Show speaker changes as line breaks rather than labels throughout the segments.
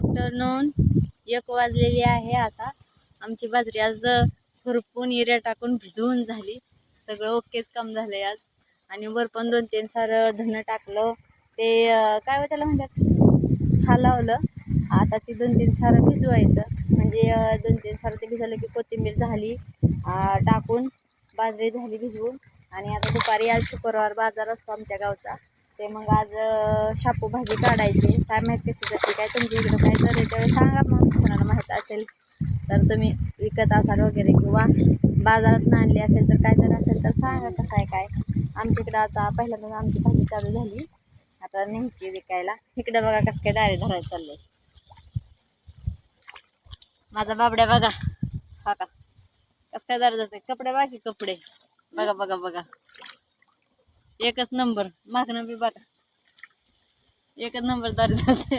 Afternoon एक वाजलेली आहे आता. आमची बाजरी आज खुरपून एरिया टाकून भिजवून झाली. सगळं ओकेच काम झालंय आज. आणि वर पण दोन तीन सारं धन टाकलं. ते काय हो त्याला म्हणतात? हलवलं आता ती दोन तीन सारं भिजवायचं. म्हणजे दोन तीन सारं ते भिजवलं की कोथिंबीर झाली टाकून बाजरी झाली भिजवून. आणि आता दुपारी आज शुक्रवार बाजार असतो आमच्या गावचा. ते मग आज शापू भाजी काढायची. काय माहीत कशी जाते काय तुमच्या इकडं काय तर त्यावेळी सांगा मग कोणाला माहीत असेल तर तुम्ही विकत असाल वगैरे किंवा बाजारात आणली असेल तर काय तर असेल तर सांगा कसं आहे काय. आमच्याकडं आता पहिल्यांदा आमची भाजी चालू झाली. आता न्यायची विकायला. इकडं बघा कसं काय दारे धरायला चाललंय. माझा बाबड्या बघा. हा का? कसं काय दारे जाते कपडे बाकी कपडे. बघा बघा बघा. एकच नंबर. मागणं बी बघा. एकच नंबर दारी जाते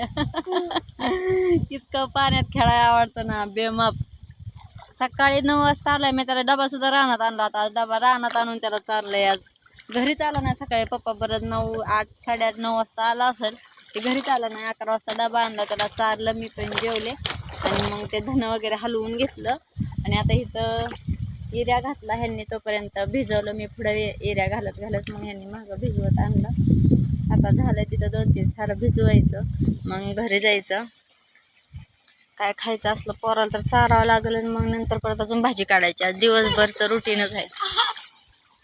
इतकं पाण्यात खेळायला आवडतं ना बेमाप. सकाळी नऊ वाजता आलाय मी त्याला डबा सुद्धा रानात आणला होता. आज डबा रानात आणून त्याला चारलंय आज. घरीच आला नाही सकाळी. पप्पा परत नऊ आठ साडेआठ नऊ वाजता आला असेल. ते घरीच आला नाही. अकरा वाजता डबा आणला. त्याला चारलं मी पण जेवले. आणि मग ते धन वगैरे हलवून घेतलं. आणि आता इथं एरिया घातला ह्यांनी तोपर्यंत. भिजवलं मी पुढं एरिया घालत घालत मग ह्यांनी मागं भिजवत आणलं. आता झालं तिथं दोन तीन सारं भिजवायचं. मग घरी जायचं. काय खायचं असलं पोराला तर चारावं लागेल आणि मग नंतर परत अजून भाजी काढायची. आज दिवसभरचं रुटीनच आहे.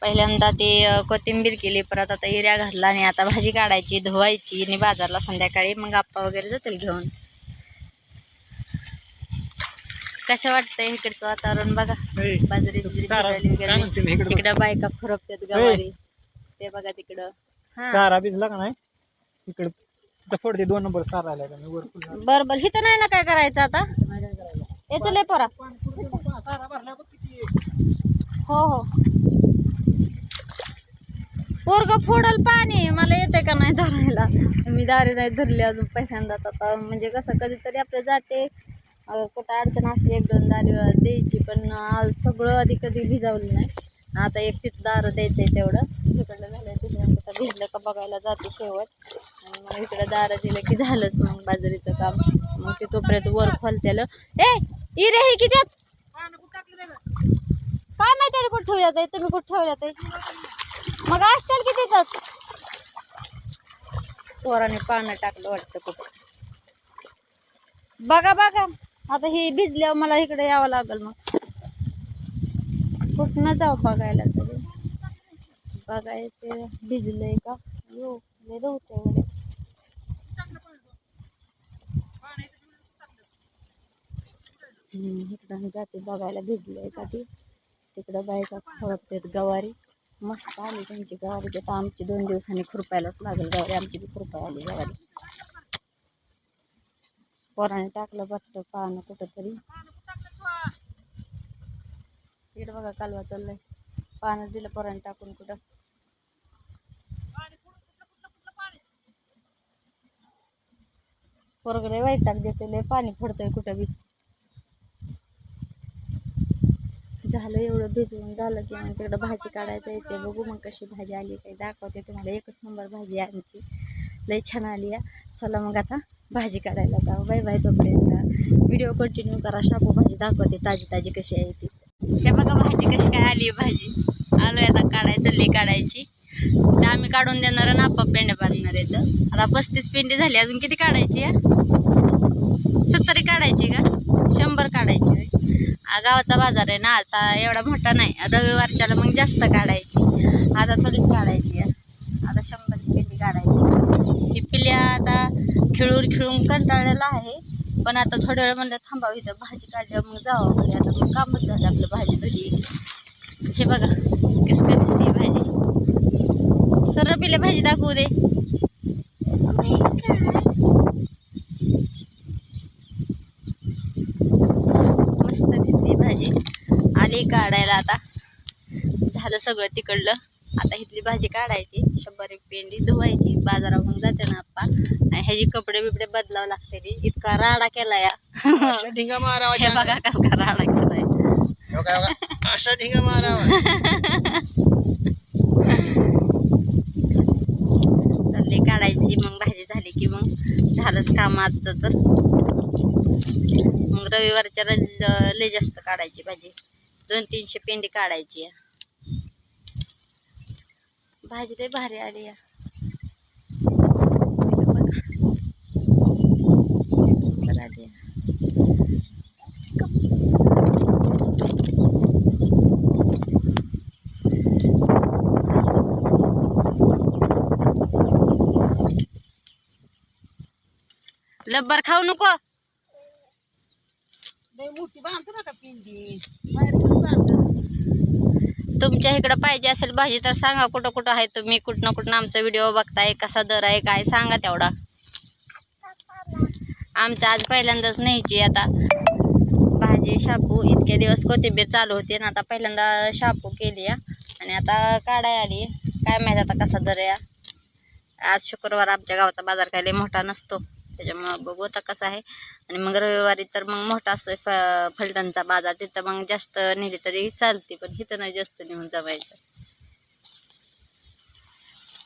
पहिल्यांदा ते कोथिंबीर केली परत आता एरिया घातला आणि आता भाजी काढायची धुवायची आणि बाजारला संध्याकाळी मग आप्पा वगैरे जातील घेऊन. कसं वाटतंय इकडचं वातावरण? बघा बाजरी
इकडे?
बायका फरकतात गवारी. ते बघा तिकडं.
सारा भिजला का नाही? इकडे तिथं फोडते दोन नंबर सारा का मी झाला.
बर बर हिथं नाही ना काय करायचं आता. याचं लय पोरा. हो हो. पोरग फोडल पाणी. मला येते का नाही धरायला? मी दारी नाही धरली अजून पहिल्यांदाच आता. म्हणजे कसं कधीतरी आपलं जाते कुठं अडचण असली एक दोन दारी द्यायची पण आज सगळं आधी कधी भिजवलं नाही. आता एक तिथं दारं द्यायचं आहे तेवढं. इकडलं झालं तिकडं कुठं भिजलं का बघायला जाते शेवट. आणि मग इकडं दारं दिलं की झालंच मग बाजरीचं काम. मग ते तोपर्यंत वर खोलतेलं. ए इरे हे किती काय माहिती आहे कुठं ठेवल्यात आहे? तुम्ही कुठं ठेवल्यात आहे? मग असतील की तिथंच? पोराने पानं टाकलं वाटतं कुठं. बघा बघा. आता हे भिजल्यावर मला इकडे यावं लागेल मग. कुठनं जाऊ बघायला? तरी बघायचं भिजलंय का? यो लय रवतंय वगैरे हम्म, इकडं जाते बघायला. भिजलंय का ती? तिकडं बायका खळपतात गवारी. मस्त आली त्यांची गवारी. तर आमची दोन दिवसांनी खुरपायलाच लागेल गवारी. आमची बी खुरपाय आली गवारी. पोराने टाकलं बघतं पानं कुठंतरी. इकडं बघा कालवा चाललंय. पानं दिलं पोराने टाकून कुठं. पोरगडे वैताग देते लय पाणी पडतंय कुठं बी. झालं एवढं भिजवून झालं की मग तिकडं भाजी काढायचं यायचे बघू मग कशी भाजी आली काही दाखवते तुम्हाला. एकच नंबर भाजी आहे आमची. लई छान आली आहे. चला मग आता. भाजी काढायला जाऊ बाय बाय तोपर्यंत. व्हिडिओ कंटिन्यू करा. शापू भाजी दाखवते. ताजी ताजी कशी आहे ती. हे बघा भाजी कशी काय आली भाजी. आलो आता काढायचं ले काढायची. तर आम्ही काढून देणार ना आपाप पेंड्या बांधणार आहेत आता पस्तीस पेंडी झाली. अजून किती काढायची सत्तरी काढायची का? शंभर काढायची गावाचा बाजार आहे ना. आता एवढा मोठा नाही. रविवारच्याला मग जास्त काढायची. आता थोडीच काढायची आहे. आता शंभर पेंडी काढायची ही पिल्या आता खिळून खिळून कंटाळलेला आहे. पण आता थोड्या वेळ म्हणलं थांबावं इथं भाजी काढल्यावर मग जावं म्हणजे आता मग कामच झालं आपलं भाजी धुली. हे बघा कसं दिसते भाजी. सर्व पिल्या भाजी दाखवू दे. मस्त दिसते भाजी. आली काढायला आता. झालं सगळं तिकडलं. आता इथली भाजी काढायची. शंभर एक पेंडी धुवायची बाजाराहून जाते ना आप्पा आणि ह्याची कपडे बिपडे बदलावं लागते ती. इतका राडा केला या
असा ढिंगा मारावा
बघा कस का राडा केलाय?
असा ढिंगा मारावा
चालले काढायची मग भाजी झाली की मग झालंच काम आजचं तर मग रविवारच्या रज- लय जास्त काढायची भाजी दोन तीनशे पेंडी काढायची आहे. भाजी लय भारी आली या. तर आली आहे. लब्बर खाऊ नको तुमच्या इकडं पाहिजे असेल भाजी तर सांगा कुठं कुठं आहे तुम्ही कुठनं कुठनं आमचा व्हिडिओ बघताय कसा दर आहे काय सांगा तेवढा. आमच्या आज पहिल्यांदाच न्यायची आता. भाजी शापू इतके दिवस कोथिंबीर चालू होती ना आता पहिल्यांदा शापू केली आणि आता काढाय आली काय माहीत आता कसा दर आहे. आज शुक्रवार आमच्या गावचा बाजार काही मोठा नसतो. त्याच्यामुळं बघू आता कसा आहे. आणि मग रविवारी तर मग मोठा असतो फ फलटणचा बाजार. तिथं मग जास्त नेली तरी चालते पण इथं नाही जास्त नेऊन जमायचं.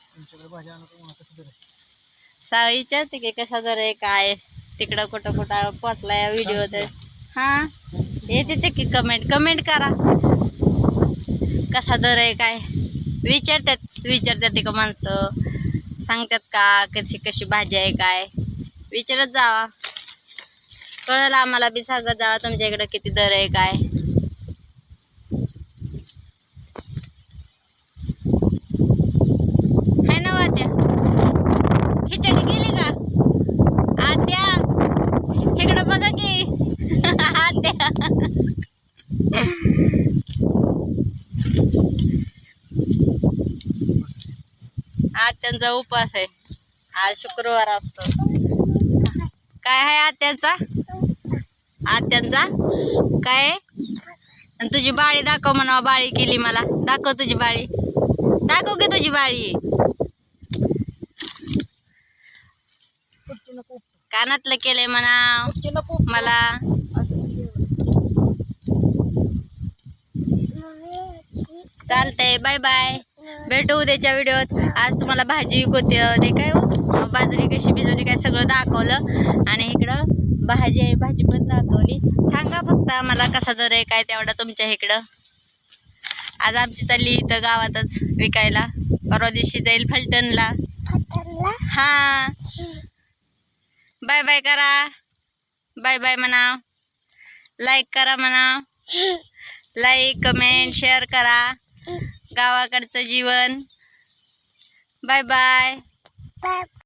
तुमच्याकडे भाज्या आणू का कसं तरी
सा विचारते की कसा दर आहे काय तिकडं कुठं कुठं पोचलाय व्हिडिओ तर हां? येते ते की कमेंट कमेंट करा. कसा दर आहे काय? विचारतात विचारतात का माणसं. सांगतात का कशी कशी भाजी आहे काय? विचारत जावा. कळलं आम्हाला बी सांगत जावा तुमच्या इकडं किती दर आहे काय? है ना वात्या. खिचडी गेली का? आत्या इकडं बघा की. आत्या. आत्यांचा उपास आहे. आज शुक्रवार असतो. काय आहे आत्यांचा? आत्यांचा? काय आणि तुझी बाळी दाखव म्हणा बाळी केली मला. दाखव तुझी बाळी. दाखव की तुझी बाळी. कानातलं केलंय म्हणा मला. चालतंय बाय बाय. भेटू उद्याच्या व्हिडिओत. आज तुम्हाला भाजी विकवते ते काय हो? बाजरी कशी भिजवली दाखवलं. आणि इकडं भाजी आहे भाजी पण दाखवली. सांगा फक्त मला कसा दर आहे काय तेवढा तुमच्या इकडं. आज आमची चालली इथं गावातच विकायला. परवा दिवशी जाईल फलटणला. हा. बाय बाय करा. बाय बाय म्हणा. लाईक करा म्हणा. लाईक कमेंट शेअर करा. गावाकडचं जीवन. Bye bye